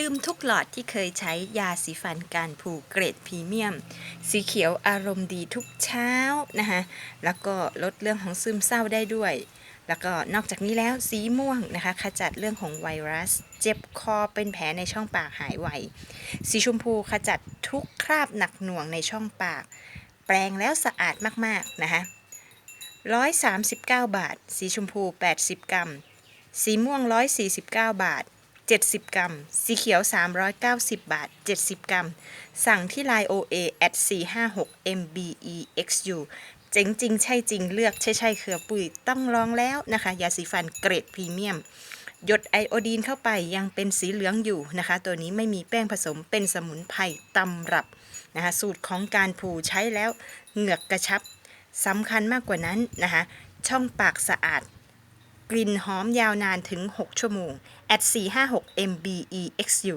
ลืมทุกหลอดที่เคยใช้ยาสีฟันการผูกเกรดพรีเมียม สีเขียวอารมณ์ดีทุกเช้านะคะแล้วก็ลดเรื่องของซึมเศร้าได้ด้วย แล้วก็นอกจากนี้แล้วสีม่วงนะคะขจัดเรื่องของไวรัส เจ็บคอเป็นแผลในช่องปากหายไวสีชมพูขจัดทุกคราบหนักหน่วงในช่องปาก แปรงแล้วสะอาดมากๆนะคะ139 บาท สีชมพู 80 กรัม สีม่วง 149 บาท 70 กรัม สีเขียว 390 บาท 70 กรัม สั่งที่ Line OA at 456 MBEXU เจ๋งจริงใช่จริงเลือกใช่ใช่เครือปุ๋ยต้องลองแล้วนะคะ ยาสีฟันเกรดพรีเมียมหยดไอโอดีนเข้าไปยังเป็นสีเหลืองอยู่นะคะ ตัวนี้ไม่มีแป้งผสมเป็นสมุนไพรตำรับนะคะ สูตรของการผูใช้แล้วเหงือกกระชับสำคัญมากกว่านั้นนะคะ ช่องปากสะอาด ลิ่นหอมยาวนานถึง 6 ชั่วโมง at 456 MBEXU